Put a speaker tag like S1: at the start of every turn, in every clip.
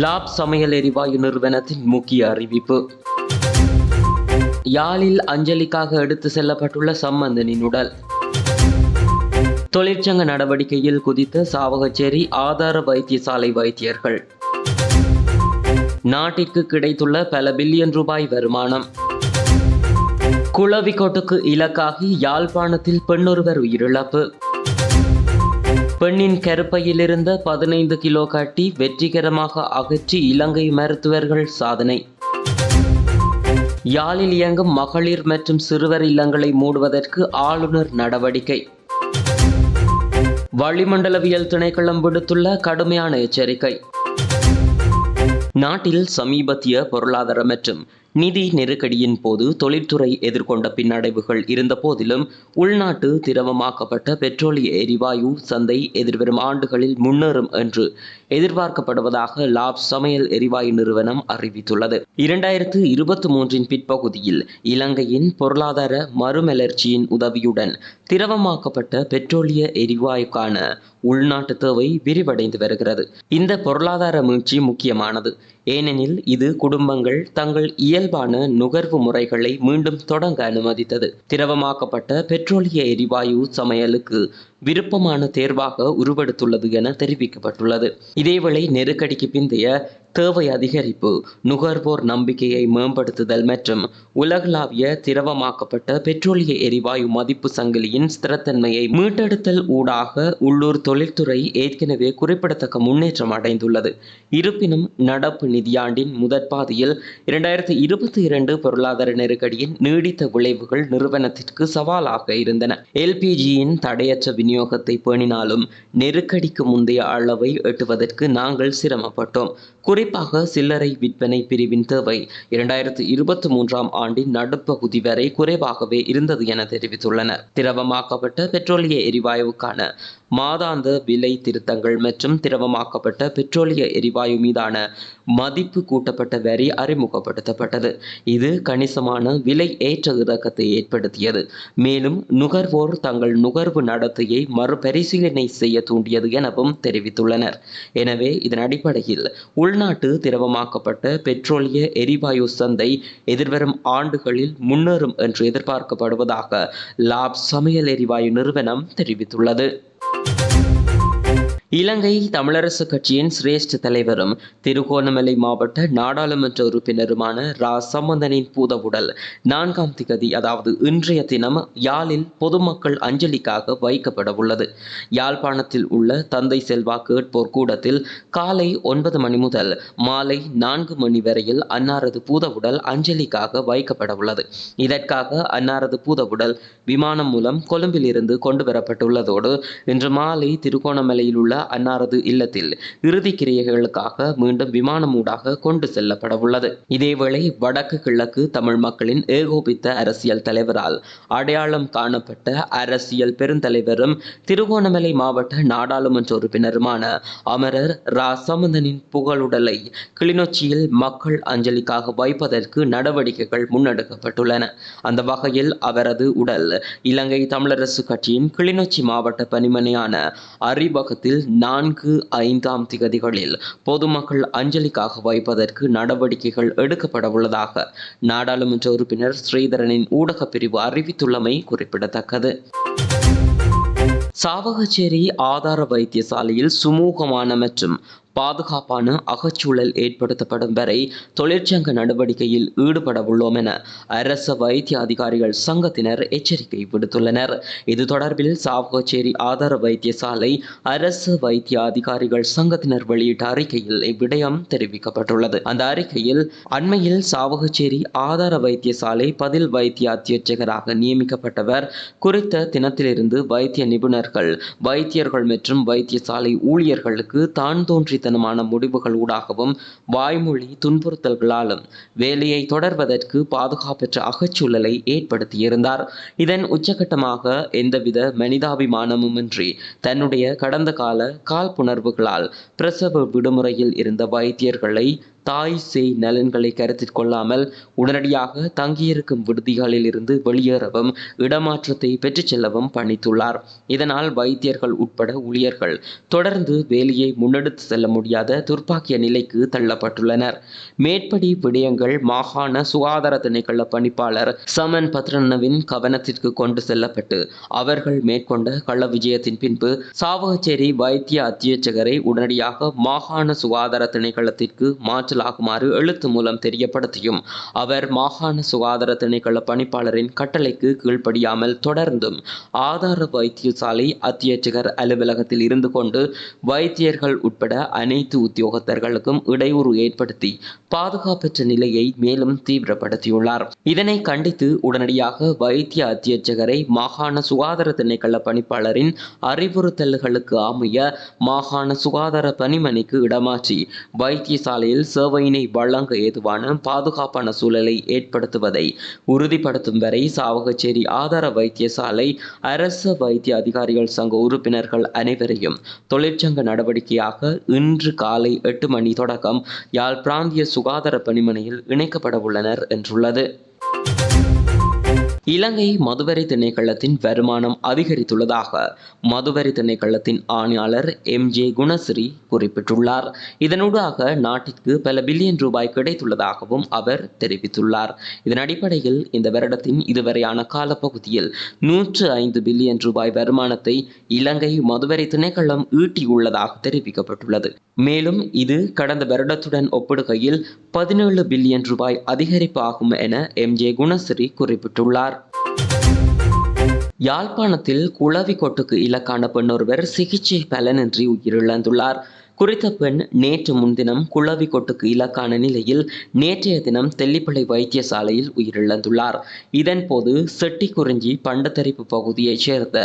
S1: லாப் சமையல் எரிவாயு நிறுவனத்தின் முக்கிய அறிவிப்பு. யாழில் அஞ்சலிக்காக எடுத்து செல்லப்பட்டுள்ள சம்பந்தனின் உடல் தொழிற்சங்க நடவடிக்கையில் குதித்த சாவகச்சேரி ஆதார வைத்தியசாலை வைத்தியர்கள். நாட்டிற்கு கிடைத்துள்ள பல பில்லியன் ரூபாய் வருமானம். குளவிக்கோட்டுக்கு இலக்காகி யாழ்ப்பாணத்தில் பெண்ணொருவர் உயிரிழப்பு. பெண்ணின் கருப்பையில் இருந்த பதினைந்து கிலோ கட்டி வெற்றிகரமாக அகற்றி இலங்கை மருத்துவர்கள் சாதனை. யாழில் இயங்கும் மகளிர் மற்றும் சிறுவர் இல்லங்களை மூடுவதற்கு ஆளுநர் நடவடிக்கை. வளிமண்டலவியல் திணைக்களம் விடுத்துள்ள கடுமையான எச்சரிக்கை. நாட்டில் சமீபத்திய பொருளாதார மற்றும் நிதி நெருக்கடியின் போது தொழிற்துறை எதிர்கொண்ட பின்னடைவுகள் இருந்த போதிலும் உள்நாட்டு திரவமாக்கப்பட்ட பெட்ரோலிய எரிவாயு சந்தை எதிர்வரும் ஆண்டுகளில் முன்னேறும் என்று எதிர்பார்க்கப்படுவதாக லாப் சமையல் எரிவாயு நிறுவனம் அறிவித்துள்ளது. இரண்டாயிரத்து இருபத்தி மூன்றின் பிற்பகுதியில் இலங்கையின் பொருளாதார மறுமலர்ச்சியின் உதவியுடன் திரவமாக்கப்பட்ட பெட்ரோலிய எரிவாயுக்கான உள்நாட்டு தேவை விரிவடைந்து வருகிறது. இந்த பொருளாதார மீழ்ச்சி முக்கியமானது. ஏனெனில் இது குடும்பங்கள் தங்கள் இயல்பான நுகர்வு முறைகளை மீண்டும் தொடங்க அனுமதித்தது. திரவமாக்கப்பட்ட பெட்ரோலிய எரிவாயு சமையலுக்கு விருப்பமான தேர்வாக உருவெடுத்துள்ளது என தெரிவிக்கப்பட்டுள்ளது. இதேவேளை நெருக்கடிக்கு பிந்தைய தேவை அதிகரிப்பு நுகர்வோர் நம்பிக்கையை மேம்படுத்துதல் மற்றும் உலகளாவிய திரவமாக்கப்பட்ட பெட்ரோலிய எரிவாயு மதிப்பு சங்கிலியின் ஸ்திரத்தன்மையை மீட்டெடுத்தல் ஊடாக உள்ளூர் தொழில்துறை ஏற்கனவே குறிப்பிடத்தக்க முன்னேற்றம் அடைந்துள்ளது. இருப்பினும் நடப்பு நிதியாண்டின் முதற் பாதியில் இரண்டாயிரத்தி இருபத்தி இரண்டு பொருளாதார நெருக்கடியின் நீடித்த விளைவுகள் நிறுவனத்திற்கு சவாலாக இருந்தன. எல்பிஜியின் தடையற்ற விநியோகத்தை பேணினாலும் நெருக்கடிக்கு முந்தைய அளவை எட்டுவதற்கு நாங்கள் சிரமப்பட்டோம். குறி குறிப்பாக சில்லறை விற்பனை பிரிவின் தேவை. இரண்டாயிரத்தி இருபத்தி மூன்றாம் ஆண்டின் நடுப்பகுதி வரை குறைவாகவே இருந்தது என தெரிவித்துள்ளனர். திரவமாக்கப்பட்ட பெட்ரோலிய எரிவாயுவுக்கான மாதாந்த விலை திருத்தங்கள் மற்றும் திரவமாக்கப்பட்ட பெட்ரோலிய எரிவாயு மீதான மதிப்பு கூட்டப்பட்ட வரி அறிமுகப்படுத்தப்பட்டது. இது கணிசமான விலை ஏற்ற இறக்கத்தை ஏற்படுத்தியது. மேலும் நுகர்வோர் தங்கள் நுகர்வு நடத்தையை மறுபரிசீலனை செய்ய தூண்டியது எனவும் தெரிவித்துள்ளனர். எனவே இதன் அடிப்படையில் உள்நாட்டு திரவமாக்கப்பட்ட பெட்ரோலிய எரிவாயு சந்தை எதிர்வரும் ஆண்டுகளில் முன்னேறும் என்று எதிர்பார்க்கப்படுவதாக லாப் சமையல் எரிவாயு நிறுவனம் தெரிவித்துள்ளது. இலங்கை தமிழரசு கட்சியின் சிரேஷ்ட தலைவரும் திருகோணமலை மாவட்ட நாடாளுமன்ற உறுப்பினருமான ரா. சம்பந்தனின் பூதவுடல் நான்காம் திகதி அதாவது இன்றைய தினம் யாழில் பொதுமக்கள் அஞ்சலிக்காக வைக்கப்பட உள்ளது. யாழ்ப்பாணத்தில் உள்ள தந்தை செல்வா கேட்போர் கூடத்தில் காலை ஒன்பது மணி முதல் மாலை நான்கு மணி வரையில் அன்னாரது பூதவுடல் அஞ்சலிக்காக வைக்கப்பட உள்ளது. இதற்காக அன்னாரது பூதவுடல் விமானம் மூலம் கொழும்பிலிருந்து கொண்டு வரப்பட்டுள்ளதோடு இன்று மாலை திருகோணமலையில் உள்ள அன்னாரது இல்லத்தில் இறுதி கிரியைகளுக்காக மீண்டும் விமானம் ஊடாக கொண்டு செல்லப்பட உள்ளது. இதேவேளை வடக்கு கிழக்கு தமிழ் மக்களின் ஏகோபித்த அரசியல் தலைவரால் அடையாளம் காணப்பட்ட அரசியல் பெருந்தலைவரும் திருகோணமலை மாவட்ட நாடாளுமன்ற உறுப்பினருமான அமரர் ரா சம்பந்தனின் புகழுடலை கிளிநொச்சியில் மக்கள் அஞ்சலிக்காக வைப்பதற்கு நடவடிக்கைகள் முன்னெடுக்கப்பட்டுள்ளன. அந்த வகையில் அவரது உடல் இலங்கை தமிழரசு கட்சியின் கிளிநொச்சி மாவட்ட பணிமனையான அறிவகத்தில் நான்கு ஐந்தாம் திகதிகளில் பொதுமக்கள் அஞ்சலிக்காக வைப்பதற்கு நடவடிக்கைகள் எடுக்கப்பட உள்ளதாக நாடாளுமன்ற உறுப்பினர் ஸ்ரீதரனின் ஊடகப் பிரிவு அறிவித்துள்ளமை குறிப்பிடத்தக்கது. சாவகச்சேரி ஆதார வைத்தியசாலையில் சுமூகமான மற்றும் பாதுகாப்பான அகச்சூழல் ஏற்படுத்தப்படும் வரை தொழிற்சங்க நடவடிக்கையில் ஈடுபட உள்ளோம் என அரச வைத்திய அதிகாரிகள் சங்கத்தினர் எச்சரிக்கை விடுத்துள்ளனர். இது தொடர்பில் சாவகச்சேரி ஆதார வைத்தியசாலை அரசு வைத்திய அதிகாரிகள் சங்கத்தினர் வெளியிட்ட அறிக்கையில் இவ்விடயம் தெரிவிக்கப்பட்டுள்ளது. அந்த அறிக்கையில் அண்மையில் சாவகச்சேரி ஆதார வைத்தியசாலை பதில் வைத்திய அத்தியட்சகராக நியமிக்கப்பட்டவர் குறித்த தினத்திலிருந்து வைத்திய நிபுணர்கள் வைத்தியர்கள் மற்றும் வைத்தியசாலை ஊழியர்களுக்கு தான் தோன்றி தனமான முடிவுகள் ஊடாகவும் வாய்மொழி துன்புறுத்தல்களாலும் வேலையை தொடர்வதற்கு பாதுகாப்பற்ற அகச்சூழலை ஏற்படுத்தியிருந்தார். இதன் உச்சகட்டமாக எந்தவித மனிதாபிமானமுமின்றி தன்னுடைய கடந்த கால காழ்ப்புணர்வுகளால் பிரசவ விடுமுறையில் இருந்த வைத்தியர்களை தாய் சேய் நலன்களை கருத்தில் கொள்ளாமல் உடனடியாக தங்கியிருக்கும் விடுதிகளில் இருந்து வெளியேறவும் இடமாற்றத்தை பெற்றுச் செல்லவும் பணித்துள்ளார். இதனால் வைத்தியர்கள் உட்பட ஊழியர்கள் தொடர்ந்து வேலையை முன்னெடுத்து செல்ல முடியாத துர்ப்பாக்கிய நிலைக்கு தள்ளப்பட்டுள்ளனர். மேற்படி விடயங்கள் மாகாண சுகாதார திணைக்கள பணிப்பாளர் சமன் பத்ரனவின் கவனத்திற்கு கொண்டு செல்லப்பட்டு அவர்கள் மேற்கொண்ட கள்ள விஜயத்தின் பின்பு சாவகச்சேரி வைத்திய அத்தியட்சகரை உடனடியாக மாகாண சுகாதார திணைக்களத்திற்கு மாற்றலாகுமாறு எழுத்து மூலம் தெரியப்படுத்தியும் அவர் மாகாண சுகாதார திணைக்கள பணிப்பாளரின் கட்டளைக்கு கீழ்ப்படியாமல் தொடர்ந்தும் ஆதார வைத்தியசாலை அத்தியட்சகர் அலுவலகத்தில் இருந்து கொண்டு வைத்தியர்கள் உட்பட அனைத்து உத்தியோகத்தர்களுக்கும் இடையூறு ஏற்படுத்தி பாதுகாப்பற்ற நிலையை மேலும் தீவிரப்படுத்தியுள்ளார். இதனை கண்டித்து உடனடியாக வைத்திய அத்தியட்சகரை மாகாண சுகாதார திணைக்கள பணிப்பாளரின் அறிவுறுத்தல்களுக்கு அமைய மாகாண சுகாதார பணிமனைக்கு இடமாற்றி வைத்தியசாலையில் சேவையினை வழங்க ஏதுவான பாதுகாப்பான சூழலை ஏற்படுத்துவதை உறுதிப்படுத்தும் வரை சாவகச்சேரி ஆதார வைத்தியசாலை அரச வைத்திய அதிகாரிகள் சங்க உறுப்பினர்கள் அனைவரையும் தொழிற்சங்க நடவடிக்கையாக இன்று காலை எட்டு மணி தொடக்கம் யாழ் பிராந்திய சுகாதார பணிமனையில் இணைக்கப்பட உள்ளனர் என்றுள்ளது. இலங்கை மதுவரி திணைக்களத்தின் வருமானம் அதிகரித்துள்ளதாக மதுவரி திணைக்களத்தின் ஆணையாளர் எம் ஜே குணஸ்ரீ குறிப்பிட்டுள்ளார். இதனூடாக நாட்டிற்கு பல பில்லியன் ரூபாய் கிடைத்துள்ளதாகவும் அவர் தெரிவித்துள்ளார். இதன் அடிப்படையில் இந்த வருடத்தின் இதுவரையான காலப்பகுதியில் நூற்று ஐந்து பில்லியன் ரூபாய் வருமானத்தை இலங்கை மதுவரி திணைக்களம் ஈட்டியுள்ளதாக தெரிவிக்கப்பட்டுள்ளது. மேலும் இது கடந்த வருடத்துடன் ஒப்பிடுகையில் பதினேழு பில்லியன் ரூபாய் அதிகரிப்பாகும் என எம் ஜே குணஸ்ரீ குறிப்பிட்டுள்ளார். யாழ்ப்பாணத்தில் குளவி கொட்டுக்கு இலக்கான பெண்ணொருவர் சிகிச்சை பலனின்றி உயிரிழந்துள்ளார். குறித்த பெண் நேற்று முன்தினம் குளவி கொட்டுக்கு இலக்கான நிலையில் நேற்றைய தினம் தெல்லிப்பளை வைத்தியசாலையில் உயிரிழந்துள்ளார். இதன்போது செட்டிக்குறிஞ்சி பண்டத்தரிப்பு பகுதியைச் சேர்ந்த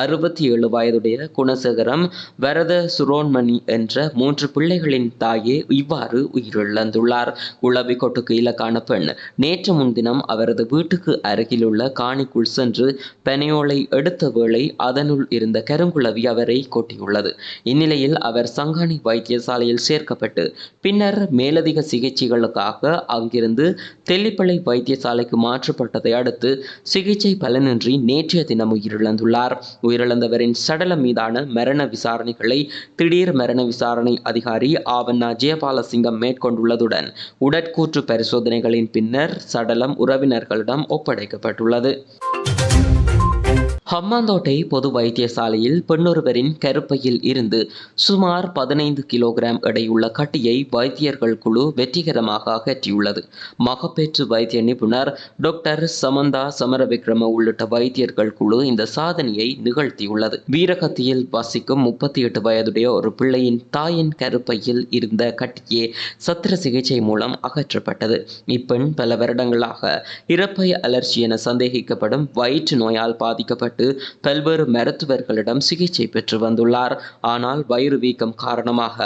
S1: அறுபத்தி ஏழு வயதுடைய குணசேகரம் வரத சுரோன்மணி என்ற மூன்று பிள்ளைகளின் தாயே இவ்வாறு உயிரிழந்துள்ளார். குளவி கொட்டுக்கு இலக்கான பெண் நேற்று முன்தினம் அவரது வீட்டுக்கு அருகிலுள்ள காணிக்குள் சென்று பெனையோலை எடுத்த வேளை அதனுள் இருந்த கருங்குளவி அவரை கொட்டியுள்ளது. இந்நிலையில் அவர் சங்காணி வைத்தியசாலையில் சேர்க்கப்பட்டு பின்னர் மேலதிக சிகிச்சைகளுக்காக அங்கிருந்து தெல்லிப்பளை வைத்தியசாலைக்கு மாற்றப்பட்டதை அடுத்து சிகிச்சை பலனின்றி நேற்றைய தினம் உயிரிழந்துள்ளார். உயிரிழந்தவரின் சடலம் மீதான மரண விசாரணைகளை திடீர் மரண விசாரணை அதிகாரி ஆவண்ணா ஜெயபாலசிங்கம் மேற்கொண்டுள்ளதுடன் உடற்கூற்று பரிசோதனைகளின் பின்னர் சடலம் உறவினர்களிடம் ஒப்படைக்கப்பட்டுள்ளது. ஹம்மாந்தோட்டை பொது வைத்தியசாலையில் பெண்ணொருவரின் கருப்பையில் இருந்து சுமார் பதினைந்து கிலோகிராம் எடையுள்ள கட்டியை வைத்தியர்கள் குழு வெற்றிகரமாக அகற்றியுள்ளது. மகப்பேற்று வைத்திய நிபுணர் டாக்டர் சமந்தா சமரவிக்ரம உள்ளிட்ட வைத்தியர்கள் குழு இந்த சாதனையை நிகழ்த்தியுள்ளது. வீரகத்தியில் வசிக்கும் முப்பத்தி எட்டு வயதுடைய ஒரு பிள்ளையின் தாயின் கருப்பையில் இருந்த கட்டியே சத்திர சிகிச்சை மூலம் அகற்றப்பட்டது. இப்பெண் பல வருடங்களாக இறப்பை அலர்ச்சி என சந்தேகிக்கப்படும் வயிற்று நோயால் பாதிக்கப்பட்டு பாதிக்கப்பட்டு பல்வேறு மருத்துவர்களிடம் சிகிச்சை பெற்று வந்துள்ளார். ஆனால் வயிறு வீக்கம் காரணமாக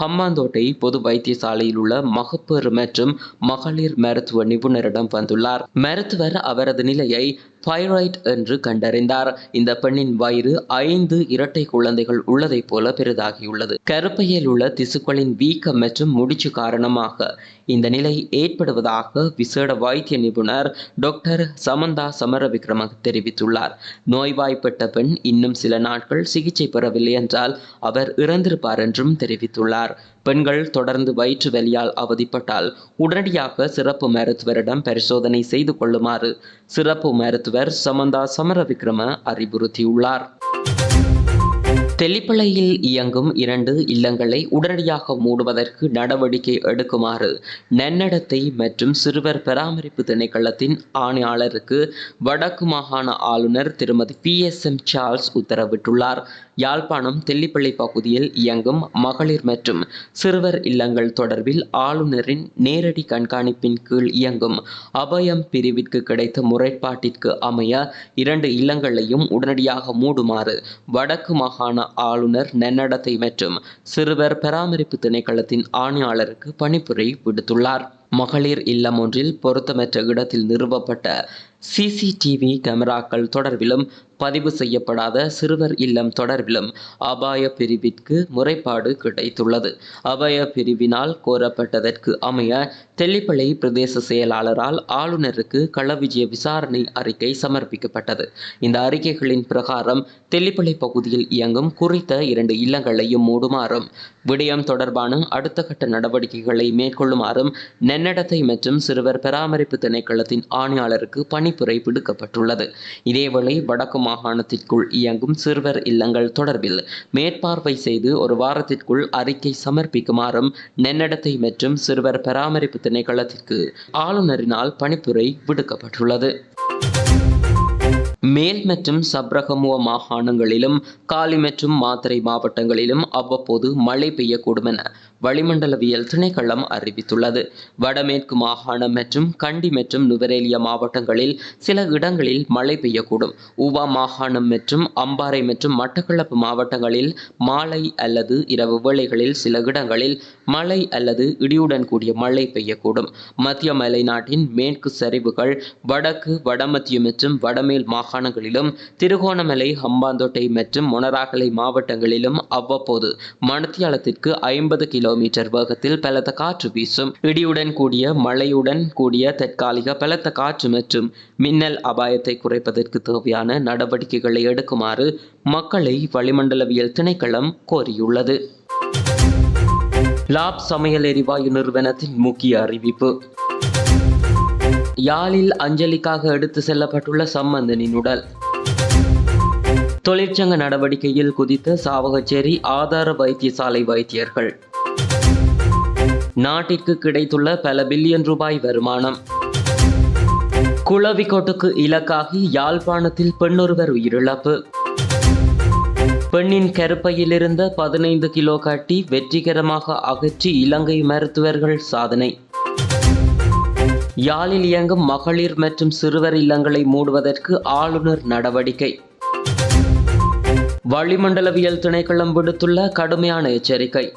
S1: ஹம்மாந்தோட்டை பொது வைத்தியசாலையில் உள்ள மகப்பேறு மற்றும் மகளிர் மருத்துவ நிபுணரிடம் வந்துள்ளார். மருத்துவர் அவரது நிலையை தைராய்ட் என்று கண்டறிந்தார். இந்த பெண்ணின் வயிறு ஐந்து இரட்டை குழந்தைகள் உள்ளதைப் போல பெரிதாகியுள்ளது. கருப்பையில் உள்ள திசுக்களின் வீக்கம் மற்றும் முடிச்சு காரணமாக இந்த நிலை ஏற்படுவதாக விசேட வைத்திய நிபுணர் டாக்டர் சமந்தா சமர விக்ரம தெரிவித்துள்ளார். நோய்வாய்ப்பட்ட பெண் இன்னும் சில நாட்கள் சிகிச்சை பெறவில்லை என்றால் அவர் இறந்திருப்பார் என்றும் தெரிவித்துள்ளார். பெண்கள் தொடர்ந்து வயிற்று வலியால் அவதிப்பட்டால் உடனடியாக சிறப்பு மருத்துவரிடம் பரிசோதனை செய்து கொள்ளுமாறு சிறப்பு மருத்துவர் சமந்தா சமரவிக்ரம அறிவுறுத்தியுள்ளார். தெல்லிப்பளையில் இயங்கும் இரண்டு இல்லங்களை உடனடியாக மூடுவதற்கு நடவடிக்கை எடுக்குமாறு நன்னடத்தை மற்றும் சிறுவர் பராமரிப்பு திணைக்களத்தின் ஆணையாளருக்கு வடக்கு மாகாண ஆளுநர் திருமதி பி எஸ் எம் சார்ல்ஸ் உத்தரவிட்டுள்ளார். யாழ்ப்பாணம் தெல்லிப்பள்ளி பகுதியில் இயங்கும் மகளிர் மற்றும் சிறுவர் இல்லங்கள் தொடர்பில் ஆளுநரின் நேரடி கண்காணிப்பின் கீழ் இயங்கும் அபயம் பிரிவிற்கு கிடைத்த முறைப்பாட்டிற்கு அமைய இரண்டு இல்லங்களையும் உடனடியாக மூடுமாறு வடக்கு மாகாண ஆளுநர் நன்னடத்தை மற்றும் சிறுவர் பராமரிப்பு திணைக்களத்தின் ஆணையாளருக்கு பணிப்புரை விடுத்துள்ளார். மகளிர் இல்லம் ஒன்றில் பொருத்தமற்ற இடத்தில் நிறுவப்பட்ட சிசிடிவி கேமராக்கள் தொடர்பிலும் பதிவு செய்யப்படாத சிறுவர் இல்லம் தொடர்பிலும் அபாய பிரிவிற்கு முறைப்பாடு கிடைத்துள்ளது. அபாய பிரிவினால் கோரப்பட்டதற்கு அமைய தெல்லிப்பளை பிரதேச செயலாளரால் ஆளுநருக்கு களவிஜய விசாரணை அறிக்கை சமர்ப்பிக்கப்பட்டது. இந்த அறிக்கைகளின் பிரகாரம் தெல்லிப்பளை பகுதியில் இயங்கும் குறித்த இரண்டு இல்லங்களையும் மூடுமாறும் விடயம் தொடர்பான அடுத்த கட்ட நடவடிக்கைகளை மேற்கொள்ளுமாறும் நென்னடத்தை மற்றும் சிறுவர் பராமரிப்பு திணைக்களத்தின் ஆணையாளருக்கு பணிப்புரை விடுக்கப்பட்டுள்ளது. இதேவேளை வடக்கு மாகாணத்திற்குள் இயங்கும் சிறுவர் இல்லங்கள் தொடர்பில் மேற்பார்வை செய்து ஒரு வாரத்திற்குள் அறிக்கை சமர்ப்பிக்குமாறும் நென்னடத்தை மற்றும் சிறுவர் பராமரிப்பு திணைக்களத்திற்கு ஆளுநரினால் பணிப்புரை விடுக்கப்பட்டுள்ளது. மேல் மற்றும் சப்ரகமுவ மாகாணங்களிலும் காலி மற்றும் மாத்திரை மாவட்டங்களிலும் அவ்வப்போது மழை பெய்யக்கூடும் என வளிமண்டலவியல் திணைக்களம் அறிவித்துள்ளது. வடமேற்கு மாகாணம் மற்றும் கண்டி மற்றும் நுவரேலியா மாவட்டங்களில் சில இடங்களில் மழை பெய்யக்கூடும். ஊவா மாகாணம் மற்றும் அம்பாறை மற்றும் மட்டக்களப்பு மாவட்டங்களில் மாலை அல்லது இரவு வேளைகளில் சில இடங்களில் மழை அல்லது இடியுடன் கூடிய மழை பெய்யக்கூடும். மத்திய மலைநாட்டின் மேற்கு சரிவுகள் வடக்கு வடமத்திய மற்றும் வடமேல் மாகாணங்களிலும் திருகோணமலை ஹம்பாந்தோட்டை மற்றும் மொனராகலை மாவட்டங்களிலும் அவ்வப்போது மணத்தியாலத்திற்கு ஐம்பது கிலோ கிலோமீட்டர் வேகத்தில் பலத்த காற்று வீசும். இடியுடன் கூடிய மழையுடன் கூடிய தற்காலிக பலத்த காற்று மற்றும் மின்னல் அபாயத்தை குறைப்பதற்கு தேவையான நடவடிக்கைகளை எடுக்குமாறு மக்களை வளிமண்டலவியல் திணைக்களம் கோரியுள்ளது. லாப் சமையல் எரிவாயு நிறுவனத்தின் முக்கிய அறிவிப்பு. யாழில் அஞ்சலிக்காக எடுத்து செல்லப்பட்டுள்ள சம்பந்தனின் உடல் தொழிற்சங்க நடவடிக்கையில் குதித்த சாவகச்சேரி ஆதார வைத்தியசாலை வைத்தியர்கள். நாட்டிற்கு கிடைத்துள்ள பல பில்லியன் ரூபாய் வருமானம். குளவிக்கோட்டுக்கு இலக்காகி யாழ்ப்பாணத்தில் பெண்ணொருவர் உயிரிழப்பு. பெண்ணின் கருப்பையில் இருந்த பதினைந்து கிலோ கட்டி வெற்றிகரமாக அகற்றி இலங்கை மருத்துவர்கள் சாதனை. யாழில் இயங்கும் மகளிர் மற்றும் சிறுவர் இல்லங்களை மூடுவதற்கு ஆளுநர் நடவடிக்கை. வளிமண்டலவியல் திணைக்களம் விடுத்துள்ள கடுமையான எச்சரிக்கை.